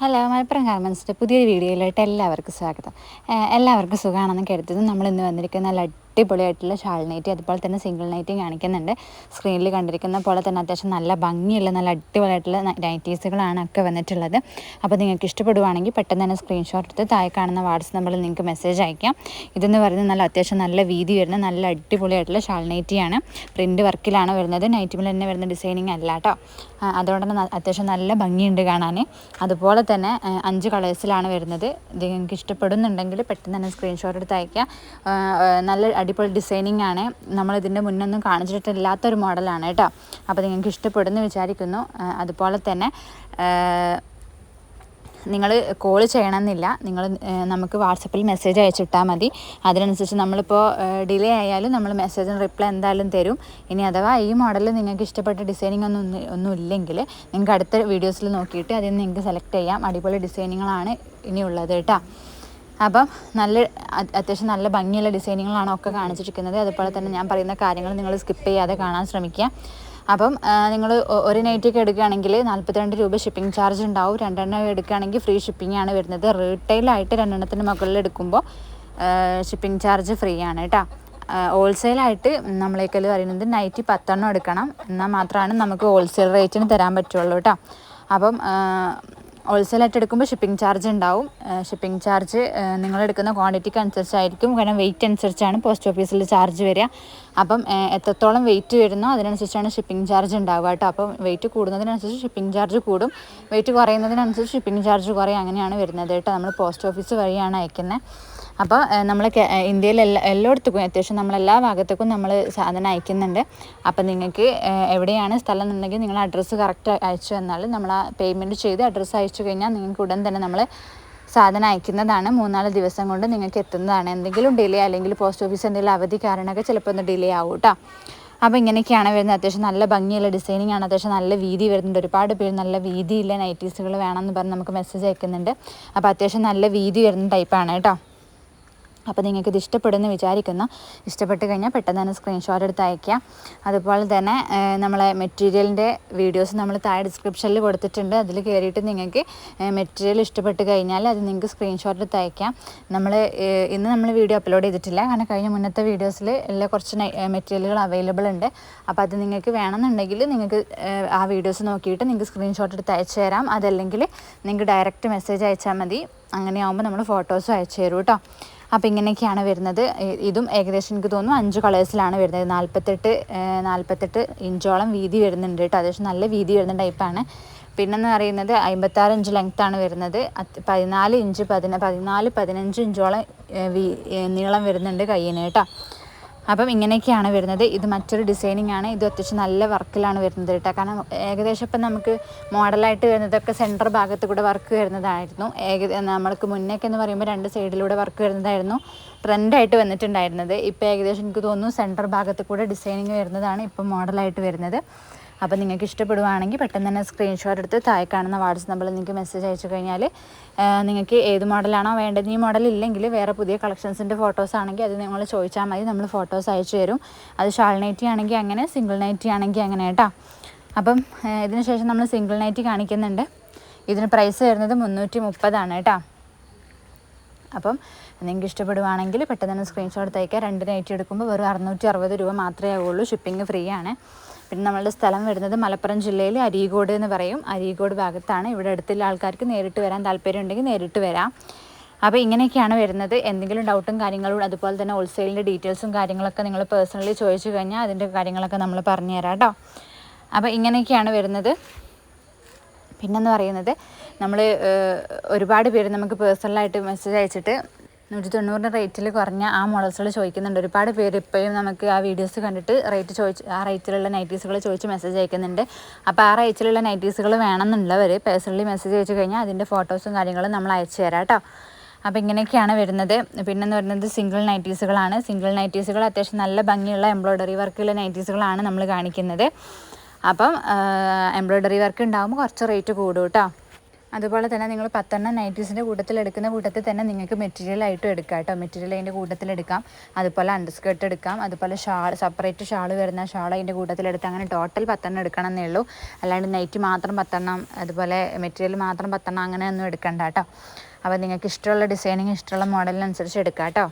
Hello Malappuram ഗാർമെൻസിന്റെ പുതിയൊരു വീഡിയോയിലോട്ട് എല്ലാവർക്കും സ്വാഗതം. എല്ലാവർക്കും സുഖമാണെന്ന് കരുതുന്നു. നമ്മൾ ഇന്ന് വന്നിരിക്കുന്ന നല്ല അടിപൊളിയായിട്ടുള്ള ഷാൾ നൈറ്റി അതുപോലെ തന്നെ സിംഗിൾ നൈറ്റി കാണിക്കുന്നുണ്ട്. സ്ക്രീനിൽ കണ്ടിരിക്കുന്ന പോലെ തന്നെ അത്യാവശ്യം നല്ല ഭംഗിയുള്ള നല്ല അടിപൊളിയായിട്ടുള്ള നൈറ്റീസുകളാണ് ഒക്കെ വന്നിട്ടുള്ളത്. അപ്പോൾ നിങ്ങൾക്ക് ഇഷ്ടപ്പെടുവാണെങ്കിൽ പെട്ടെന്ന് തന്നെ സ്ക്രീൻഷോട്ട് എടുത്ത് താഴെ കാണുന്ന വാട്സ് നമ്പറിൽ നിങ്ങൾക്ക് മെസ്സേജ് അയക്കാം. ഇതെന്ന് പറയുന്നത് നല്ല അത്യാവശ്യം നല്ല വീതി വരുന്ന നല്ല അടിപൊളിയായിട്ടുള്ള ഷാൾ നൈറ്റിയാണ്. പ്രിന്റ് വർക്കിലാണ് വരുന്നത്. നൈറ്റിമിൽ തന്നെ വരുന്ന ഡിസൈനിങ് അല്ല കേട്ടോ അതുകൊണ്ട് തന്നെ അത്യാവശ്യം നല്ല ഭംഗിയുണ്ട് കാണാൻ അതുപോലെ തന്നെ അഞ്ച് കളേഴ്സിലാണ് വരുന്നത്. ഇത് നിങ്ങൾക്ക് ഇഷ്ടപ്പെടുന്നുണ്ടെങ്കിൽ പെട്ടെന്ന് തന്നെ സ്ക്രീൻഷോട്ട് എടുത്ത് ആ, നല്ല അടിപൊളി ഡിസൈനിങ് ആണ്. നമ്മളിതിന്റെ മുന്നൊന്നും കാണിച്ചിട്ടില്ലാത്തൊരു മോഡലാണ് കേട്ടോ. അപ്പോൾ നിങ്ങൾക്ക് ഇഷ്ടപ്പെടുന്നു വിചാരിക്കുന്നു. അതുപോലെ തന്നെ നിങ്ങൾ കോൾ ചെയ്യണമെന്നില്ല. നിങ്ങൾ നമുക്ക് വാട്സപ്പിൽ മെസ്സേജ് അയച്ചിട്ടാൽ മതി. അതിനനുസരിച്ച് നമ്മളിപ്പോൾ ഡിലേ ആയാലും നമ്മൾ മെസ്സേജിന് റിപ്ലൈ എന്തായാലും തരും. ഇനി അഥവാ ഈ മോഡൽ നിങ്ങൾക്ക് ഇഷ്ടപ്പെട്ട ഡിസൈനിങ് ഒന്നും ഒന്നും- ഇല്ലെങ്കിൽ നിങ്ങൾക്ക് അടുത്ത വീഡിയോസിൽ നോക്കിയിട്ട് അതിൽ നിന്ന് നിങ്ങൾക്ക് സെലക്ട് ചെയ്യാം. അടിപൊളി ഡിസൈനിങ്ങളാണ് ഇനിയുള്ളത് കേട്ടോ. അപ്പം നല്ല അത് അത്യാവശ്യം നല്ല ഭംഗിയുള്ള ഡിസൈനിങ്ങളാണ് ഒക്കെ കാണിച്ചിരിക്കുന്നത്. അതുപോലെ തന്നെ ഞാൻ പറയുന്ന കാര്യങ്ങൾ നിങ്ങൾ സ്കിപ്പ് ചെയ്യാതെ കാണാൻ ശ്രമിക്കുക. അപ്പം നിങ്ങൾ ഒരു നൈറ്റൊക്കെ എടുക്കുകയാണെങ്കിൽ നാൽപ്പത്തിരണ്ട് രൂപ ഷിപ്പിംഗ് ചാർജ് ഉണ്ടാവും. രണ്ടെണ്ണം എടുക്കുകയാണെങ്കിൽ ഫ്രീ ഷിപ്പിംഗ് ആണ് വരുന്നത്. റീറ്റെയിലായിട്ട് രണ്ടെണ്ണത്തിന് മുകളിൽ എടുക്കുമ്പോൾ ഷിപ്പിംഗ് ചാർജ് ഫ്രീ ആണ് കേട്ടോ. ഹോൾസെയിലായിട്ട് നമ്മളേക്കൽ പറയുന്നത് നൈറ്റി പത്തെണ്ണം എടുക്കണം. എന്നാൽ മാത്രമാണ് നമുക്ക് ഹോൾസെയിൽ റേറ്റിന് തരാൻ പറ്റുള്ളൂ കേട്ടോ. അപ്പം ഹോൾസെയിലായിട്ട് എടുക്കുമ്പോൾ ഷിപ്പിംഗ് ചാർജ് ഉണ്ടാവും. ഷിപ്പിംഗ് ചാർജ് നിങ്ങൾ എടുക്കുന്ന ക്വാണ്ടിറ്റിക്ക് അനുസരിച്ചായിരിക്കും. കാരണം വെയിറ്റ് അനുസരിച്ചാണ് പോസ്റ്റ് ഓഫീസിൽ ചാർജ് വരിക. അപ്പം എത്രത്തോളം വെയിറ്റ് വരുന്നോ അതിനനുസരിച്ചാണ് ഷിപ്പിംഗ് ചാർജ് ഉണ്ടാവുക കേട്ടോ. അപ്പം വെയിറ്റ് കൂടുന്നതിനനുസരിച്ച് ഷിപ്പിംഗ് ചാർജ് കൂടും. വെയിറ്റ് കുറയുന്നതിനനുസരിച്ച് ഷിപ്പിംഗ് ചാർജ് കുറയും. അങ്ങനെയാണ് വരുന്നത് കേട്ടോ. നമ്മൾ പോസ്റ്റ് ഓഫീസ് വഴിയാണ് അയക്കുന്നത് അപ്പോൾ നമ്മൾ ഇന്ത്യയിൽ എല്ലാ എല്ലായിടത്തേക്കും അത്യാവശ്യം നമ്മൾ എല്ലാ ഭാഗത്തേക്കും നമ്മൾ സാധനം അയക്കുന്നുണ്ട്. അപ്പോൾ നിങ്ങൾക്ക് എവിടെയാണ് സ്ഥലം എന്നുണ്ടെങ്കിൽ നിങ്ങൾ അഡ്രസ്സ് കറക്റ്റ് അയച്ചു തന്നാൽ നമ്മൾ ആ പേയ്മെന്റ് ചെയ്ത് അഡ്രസ്സ് അയച്ചു കഴിഞ്ഞാൽ നിങ്ങൾക്ക് ഉടൻ തന്നെ നമ്മൾ സാധനം അയക്കുന്നതാണ്. മൂന്നാൽ ദിവസം കൊണ്ട് നിങ്ങൾക്ക് എത്തുന്നതാണ്. എന്തെങ്കിലും ഡിലേ അല്ലെങ്കിൽ പോസ്റ്റ് ഓഫീസ് എന്തെങ്കിലും അവധി കാരണമൊക്കെ ചിലപ്പോൾ ഒന്ന് ഡിലേ ആവും കേട്ടോ അപ്പോൾ ഇങ്ങനെയൊക്കെയാണ് വരുന്നത്. അത്യാവശ്യം നല്ല ഭംഗിയുള്ള ഡിസൈനിങ് ആണ്. അത്യാവശ്യം നല്ല വീതി വരുന്നുണ്ട്. ഒരുപാട് പേര് നല്ല വീതിയില്ല നൈറ്റീസുകൾ വേണമെന്ന് പറഞ്ഞ് നമുക്ക് മെസ്സേജ് അയക്കുന്നുണ്ട്. അപ്പോൾ അത്യാവശ്യം നല്ല വീതി വരുന്ന ടൈപ്പാണ് കേട്ടോ അപ്പോൾ നിങ്ങൾക്ക് ഇത് ഇഷ്ടപ്പെടുമെന്ന് വിചാരിക്കുന്നു. ഇഷ്ടപ്പെട്ട് കഴിഞ്ഞാൽ പെട്ടെന്ന് തന്നെ സ്ക്രീൻഷോട്ട് എടുത്ത് അയക്കുക അതുപോലെ തന്നെ നമ്മളെ മെറ്റീരിയലിന്റെ വീഡിയോസ് നമ്മൾ താഴെ ഡിസ്ക്രിപ്ഷനിൽ കൊടുത്തിട്ടുണ്ട്. അതിൽ കയറിയിട്ട് നിങ്ങൾക്ക് മെറ്റീരിയൽ ഇഷ്ടപ്പെട്ട് കഴിഞ്ഞാൽ അത് നിങ്ങൾക്ക് സ്ക്രീൻഷോട്ട് എടുത്ത് അയക്കാം നമ്മൾ ഇന്ന് നമ്മൾ വീഡിയോ അപ്ലോഡ് ചെയ്തിട്ടില്ല. കാരണം കഴിഞ്ഞ മുന്നത്തെ വീഡിയോസിൽ എല്ലാ കുറച്ച് മെറ്റീരിയലുകൾ അവൈലബിൾ ഉണ്ട്. അപ്പോൾ അത് നിങ്ങൾക്ക് വേണമെന്നുണ്ടെങ്കിൽ നിങ്ങൾക്ക് ആ വീഡിയോസ് നോക്കിയിട്ട് നിങ്ങൾക്ക് സ്ക്രീൻഷോട്ട് എടുത്ത് അയച്ചു തരാം. അതല്ലെങ്കിൽ നിങ്ങൾക്ക് ഡയറക്റ്റ് മെസ്സേജ് അയച്ചാൽ മതി. അങ്ങനെയാകുമ്പോൾ നമ്മൾ ഫോട്ടോസും അയച്ചു തരും കേട്ടോ. അപ്പോൾ ഇങ്ങനെയൊക്കെയാണ് വരുന്നത്. ഇതും ഏകദേശം എനിക്ക് തോന്നുന്നു അഞ്ച് കളേഴ്സിലാണ് വരുന്നത്. നാൽപ്പത്തെട്ട് നാൽപ്പത്തെട്ട് ഇഞ്ചോളം വീതി വരുന്നുണ്ട് കേട്ടോ. അത്യാവശ്യം നല്ല വീതി വരുന്ന ടൈപ്പാണ് പിന്നെന്ന് പറയുന്നത് അമ്പത്താറ് ഇഞ്ച് ആണ് വരുന്നത്. പതിനാല് ഇഞ്ച് പതിന പതിനാല് പതിനഞ്ച് ഇഞ്ചോളം നീളം വരുന്നുണ്ട് കയ്യിന് കേട്ടോ. അപ്പം ഇങ്ങനെയൊക്കെയാണ് വരുന്നത്. ഇത് മറ്റൊരു ഡിസൈനിങ് ആണ്. ഇത് അത്യാവശ്യം നല്ല വർക്കിലാണ് വരുന്നത് കേട്ടോ. കാരണം ഏകദേശം ഇപ്പം നമുക്ക് മോഡലായിട്ട് വരുന്നതൊക്കെ സെന്റർ ഭാഗത്ത് കൂടെ വർക്ക് വരുന്നതായിരുന്നു ഏക നമ്മൾക്ക് മുന്നേക്ക് എന്ന് പറയുമ്പോൾ രണ്ട് സൈഡിലൂടെ വർക്ക് വരുന്നതായിരുന്നു. ട്രെൻഡായിട്ട് വന്നിട്ടുണ്ടായിരുന്നത്. ഇപ്പോൾ ഏകദേശം എനിക്ക് തോന്നുന്നു സെന്റർ ഭാഗത്ത് കൂടെ ഡിസൈനിങ് വരുന്നതാണ് ഇപ്പം മോഡലായിട്ട് വരുന്നത്. അപ്പോൾ നിങ്ങൾക്ക് ഇഷ്ടപ്പെടുവാണെങ്കിൽ പെട്ടെന്ന് തന്നെ സ്ക്രീൻഷോട്ട് എടുത്ത് താഴെ കാണുന്ന വാട്സപ്പ് നമ്പറിൽ നിങ്ങൾക്ക് മെസ്സേജ് അയച്ചു കഴിഞ്ഞാൽ നിങ്ങൾക്ക് ഏത് മോഡലാണോ വേണ്ടത്. ഈ മോഡൽ ഇല്ലെങ്കിൽ വേറെ പുതിയ കളക്ഷൻസിന്റെ ഫോട്ടോസ് ആണെങ്കിൽ അത് നിങ്ങൾ ചോദിച്ചാൽ മതി. നമ്മൾ ഫോട്ടോസ് അയച്ചു തരും. അത് ഷാൾ നൈറ്റി ആണെങ്കിൽ അങ്ങനെ സിംഗിൾ നൈറ്റി ആണെങ്കിൽ അങ്ങനെ കേട്ടോ അപ്പം ഇതിന് ശേഷം നമ്മൾ സിംഗിൾ നൈറ്റി കാണിക്കുന്നുണ്ട്. ഇതിന് പ്രൈസ് വരുന്നത് മുന്നൂറ്റി മുപ്പതാണ് കേട്ടോ അപ്പം നിങ്ങൾക്ക് ഇഷ്ടപ്പെടുവാണെങ്കിൽ പെട്ടെന്ന് തന്നെ സ്ക്രീൻഷോട്ട് തയ്ക്കുക രണ്ട് നൈറ്റി എടുക്കുമ്പോൾ വെറും അറുന്നൂറ്റി അറുപത് രൂപ മാത്രമേ ആവുള്ളൂ. ഷിപ്പിംഗ് ഫ്രീ ആണ്. പിന്നെ നമ്മളുടെ സ്ഥലം വരുന്നത് മലപ്പുറം ജില്ലയിൽ അരീകോട് എന്ന് പറയും. അരീകോട് ഭാഗത്താണ്. ഇവിടെ അടുത്തുള്ള ആൾക്കാർക്ക് നേരിട്ട് വരാൻ താല്പര്യം ഉണ്ടെങ്കിൽ നേരിട്ട് വരാം. അപ്പോൾ ഇങ്ങനെയൊക്കെയാണ് വരുന്നത്. എന്തെങ്കിലും ഡൗട്ടും കാര്യങ്ങളും അതുപോലെ തന്നെ ഹോൾസെയിലിന്റെ ഡീറ്റെയിൽസും കാര്യങ്ങളൊക്കെ നിങ്ങൾ പേഴ്സണലി ചോദിച്ചു കഴിഞ്ഞാൽ അതിന്റെ കാര്യങ്ങളൊക്കെ നമ്മൾ പറഞ്ഞു തരാം കേട്ടോ. അപ്പോൾ ഇങ്ങനെയൊക്കെയാണ് വരുന്നത്. പിന്നെന്ന് പറയുന്നത് നമ്മൾ ഒരുപാട് പേര് നമുക്ക് പേഴ്സണലായിട്ട് മെസ്സേജ് അയച്ചിട്ട് നൂറ്റി തൊണ്ണൂറിന്റെ റേറ്റിൽ കുറഞ്ഞ ആ മോഡൽസുകൾ ചോദിക്കുന്നുണ്ട്. ഒരുപാട് പേര് ഇപ്പോഴും നമുക്ക് ആ വീഡിയോസ് കണ്ടിട്ട് റേറ്റ് ചോദിച്ച് ആ റേറ്റിലുള്ള നൈറ്റീസുകൾ ചോദിച്ച് മെസ്സേജ് അയക്കുന്നുണ്ട്. അപ്പോൾ ആ റേറ്റിലുള്ള നൈറ്റീസുകൾ വേണമെന്നുള്ളവർ പേഴ്സണലി മെസ്സേജ് അയച്ചു കഴിഞ്ഞാൽ അതിന്റെ ഫോട്ടോസും കാര്യങ്ങളും നമ്മൾ അയച്ചു തരാം കേട്ടോ അപ്പോൾ ഇങ്ങനെയൊക്കെയാണ് വരുന്നത്. പിന്നെന്ന് പറയുന്നത് സിംഗിൾ നൈറ്റീസുകളാണ് സിംഗിൾ നൈറ്റീസുകൾ അത്യാവശ്യം നല്ല ഭംഗിയുള്ള എംബ്രോയ്ഡറി വർക്കുള്ള നൈറ്റീസുകളാണ് നമ്മൾ കാണിക്കുന്നത്. അപ്പം എംബ്രോയ്ഡറി വർക്ക് ഉണ്ടാകുമ്പോൾ കുറച്ച് റേറ്റ് കൂടും കേട്ടോ അതുപോലെ തന്നെ നിങ്ങൾ പത്തെണ്ണം നൈറ്റീസിന്റെ കൂട്ടത്തിൽ എടുക്കുന്ന കൂട്ടത്തിൽ തന്നെ നിങ്ങൾക്ക് മെറ്റീരിയൽ ആയിട്ടും എടുക്കാം കേട്ടോ. മെറ്റീരിയൽ അതിന്റെ കൂട്ടത്തിൽ എടുക്കാം. അതുപോലെ അണ്ടർസ്കേർട്ട് എടുക്കാം. അതുപോലെ ഷാൾ സെപ്പറേറ്റ് ഷാൾ വരുന്ന ഷാൾ അതിന്റെ കൂട്ടത്തിൽ എടുത്ത് അങ്ങനെ ടോട്ടൽ പത്തെണ്ണം എടുക്കണം എന്നേ ഉള്ളൂ. അല്ലാണ്ട് നൈറ്റ് മാത്രം പത്തെണ്ണം അതുപോലെ മെറ്റീരിയൽ മാത്രം പത്തെണ്ണം അങ്ങനെ ഒന്നും എടുക്കണ്ട കേട്ടോ. അപ്പോൾ നിങ്ങൾക്ക് ഇഷ്ടമുള്ള ഡിസൈനിങ് ഇഷ്ടമുള്ള മോഡലിനനുസരിച്ച് എടുക്കാം കേട്ടോ.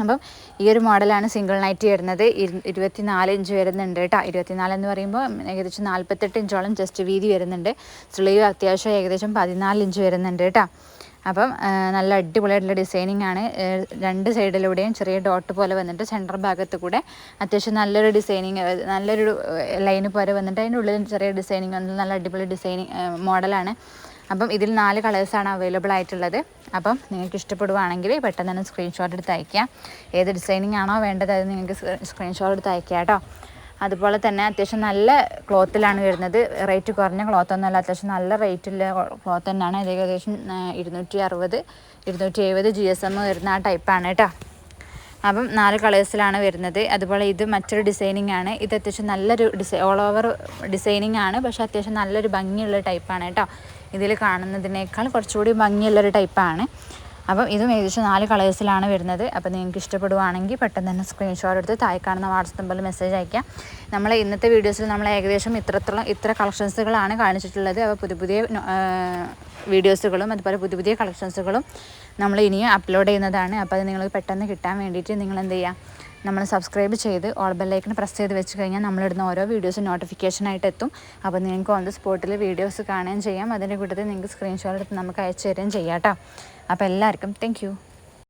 അപ്പം ഈ ഒരു മോഡലാണ് സിംഗിൾ നൈറ്റ് വരുന്നത്. ഇരു- ഇരുപത്തിനാല് ഇഞ്ച് വരുന്നുണ്ട് കേട്ടോ. ഇരുപത്തിനാല് എന്ന് പറയുമ്പോൾ ഏകദേശം നാൽപ്പത്തെട്ട് ഇഞ്ചോളം ജസ്റ്റ് വീതി വരുന്നുണ്ട്. സ്ലീവ് അത്യാവശ്യം ഏകദേശം പതിനാല് ഇഞ്ച് വരുന്നുണ്ട് കേട്ടോ. അപ്പം നല്ല അടിപൊളിയായിട്ടുള്ള ഡിസൈനിങ് ആണ്. രണ്ട് സൈഡിലൂടെയും ചെറിയ ഡോട്ട് പോലെ വന്നിട്ട് സെന്റർ ഭാഗത്ത് കൂടെ അത്യാവശ്യം നല്ലൊരു ഡിസൈനിങ് നല്ലൊരു ലൈന് പോലെ വന്നിട്ട് അതിന്റെ ഉള്ളിൽ ചെറിയ ഡിസൈനിങ് നല്ല അടിപൊളി ഡിസൈനിങ് മോഡലാണ്. അപ്പം ഇതിൽ നാല് കളേഴ്സാണ് അവൈലബിൾ ആയിട്ടുള്ളത്. അപ്പം നിങ്ങൾക്ക് ഇഷ്ടപ്പെടുവാണെങ്കിൽ പെട്ടെന്ന് തന്നെ സ്ക്രീൻഷോട്ട് എടുത്ത് അയക്കുക ഏത് ഡിസൈനിങ് ആണോ വേണ്ടത് അത് നിങ്ങൾക്ക് സ്ക്രീൻഷോട്ട് എടുത്ത് അയക്കുക കേട്ടോ. അതുപോലെ തന്നെ അത്യാവശ്യം നല്ല ക്ലോത്തിലാണ് വരുന്നത്. റേറ്റ് കുറഞ്ഞ ക്ലോത്ത് ഒന്നുമല്ല അത്യാവശ്യം നല്ല റേറ്റുള്ള ക്ലോത്ത് തന്നെയാണ്. ഏകദേശം ഇരുന്നൂറ്റി അറുപത് ഇരുന്നൂറ്റി എഴുപത് ജി എസ് എം വരുന്ന ആ ടൈപ്പാണ് കേട്ടോ. അപ്പം നാല് കളേഴ്സിലാണ് വരുന്നത്. അതുപോലെ ഇത് മറ്റൊരു ഡിസൈനിങ് ആണ്. ഇത് അത്യാവശ്യം നല്ലൊരു ഡിസൈ ഓൾ ഓവർ ഡിസൈനിങ് ആണ്. പക്ഷേ അത്യാവശ്യം നല്ലൊരു ഭംഗിയുള്ള ടൈപ്പാണ് കേട്ടോ. ഇതിൽ കാണുന്നതിനേക്കാൾ കുറച്ചുകൂടി ഭംഗിയുള്ളൊരു ടൈപ്പാണ് അപ്പം ഇതും ഏകദേശം നാല് കളേഴ്സിലാണ് വരുന്നത്. അപ്പോൾ നിങ്ങൾക്ക് ഇഷ്ടപ്പെടുവാണെങ്കിൽ പെട്ടെന്ന് തന്നെ സ്ക്രീൻഷോട്ട് എടുത്ത് താഴെ കാണുന്ന വാട്സപ്പ് നമ്പറിൽ മെസ്സേജ് അയക്കാം. നമ്മൾ ഇന്നത്തെ വീഡിയോസിൽ നമ്മൾ ഏകദേശം ഇത്രത്തോളം ഇത്ര കളക്ഷൻസുകളാണ് കാണിച്ചിട്ടുള്ളത്. അപ്പോൾ പുതിയ പുതിയ വീഡിയോസുകളും അതുപോലെ പുതിയ പുതിയ കളക്ഷൻസുകളും നമ്മൾ ഇനിയും അപ്ലോഡ് ചെയ്യുന്നതാണ്. അപ്പോൾ അത് നിങ്ങൾക്ക് പെട്ടെന്ന് കിട്ടാൻ വേണ്ടിയിട്ട് നിങ്ങൾ എന്ത് ചെയ്യുക? നമ്മൾ സബ്സ്ക്രൈബ് ചെയ്ത് ഓൾ ബെല്ലൈക്കൺ പ്രസ് ചെയ്ത് വെച്ച് കഴിഞ്ഞാൽ നമ്മളിടുന്ന ഓരോ വീഡിയോസും നോട്ടിഫിക്കേഷനായിട്ട് എത്തും. അപ്പോൾ നിങ്ങൾക്ക് ഓൺ ദ സ്പോട്ടിൽ വീഡിയോസ് കാണുകയും ചെയ്യാം. അതിന്റെ കൂട്ടത്തിൽ നിങ്ങൾക്ക് സ്ക്രീൻഷോട്ട് എടുത്ത് നമുക്ക് അയച്ചു തരുകയും ചെയ്യാം കേട്ടോ അപ്പോൾ എല്ലാവർക്കും താങ്ക്